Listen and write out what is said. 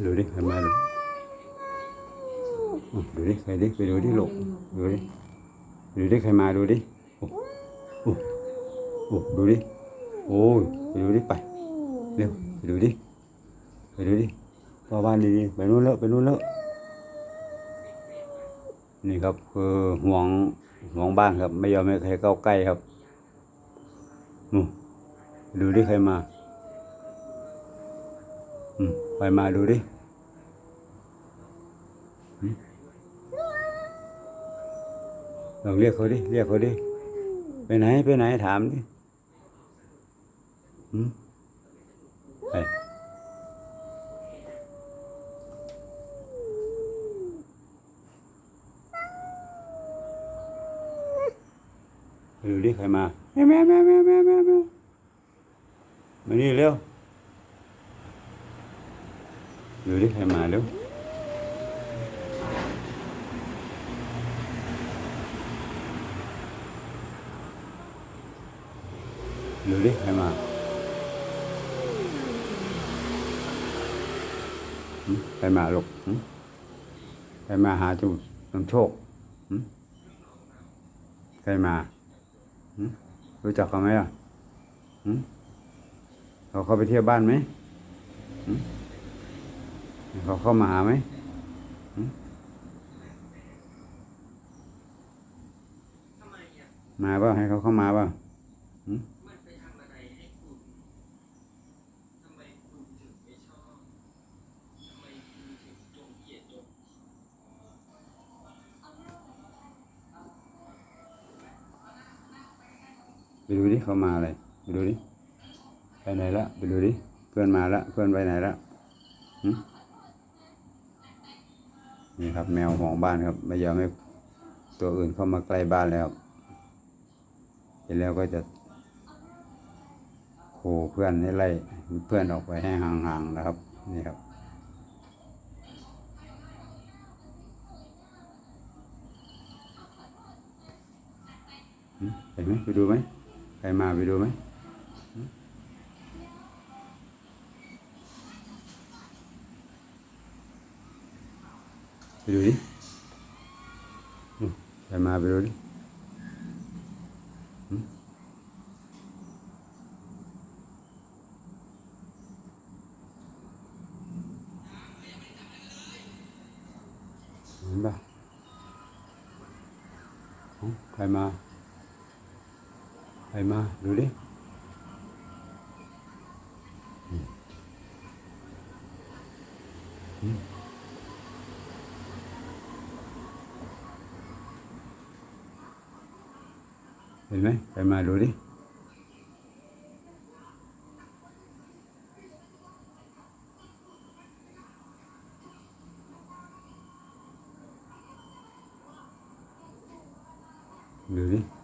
ดูดิใครมาดูอะดูดิใครดิไปดูดิลูกดูดิดูดิใครมาดูดิโอ้โอ้โอ้ดูดิโอ้ยไปดูดิไปเร็วไปดูดิไปดูดิพ่อบ้านดีๆไปนู้นแล้วไปนู้นแล้วนี่ครับคือห่วงห่วงบ้านครับ ไม่ยอมให้ใครเข้าใกล้ครับดูดิใครมา ไปมาดูดิลองเรียกเขาดิ เรียกเขาดิ ไปไหน ไปไหน ถามดิหืมไปดูดิใครมาแม่แม่แม่แม่แม่แม่แม่มานี่เร็ว ดูดิใครมาเร็วดูดิใครมาใครมาลูกใครมาหาจุน้ำโชคใครมารู้จักเขาไหมอะเขาเข้าไปเที่ยวบ้านไหม เขาเข้ามาหาไหมหึมาเปล่าให้เขาเข้ามาเปล่ามันไปทำอะไรให้คุณทำไมคุณถึงไม่ชอบทำไมคุณถึงจงเกลียดจงไปดูดิเขามาอะไรไปดูดิไปไหนละไปดูดิเพื่อนมาละเพื่อนไปไหนละหึ นี่ครับ แมวของบ้านครับไม่ยอมให้ตัวอื่นเข้ามาใกล้บ้านแล้วเห็นแล้วก็จะขู่เพื่อนให้ไล่เพื่อนออกไปให้ห่างๆนะครับ นี่ครับหึเห็นไหมไปดูไหมใครมาไปดูไหม ไปดูดิหึใครมาไปดูดิหึเห็นปะหึใครมาไปมา ดูดิอืมอืม เห็นไหมไปมาดูดิดูดิดูดิ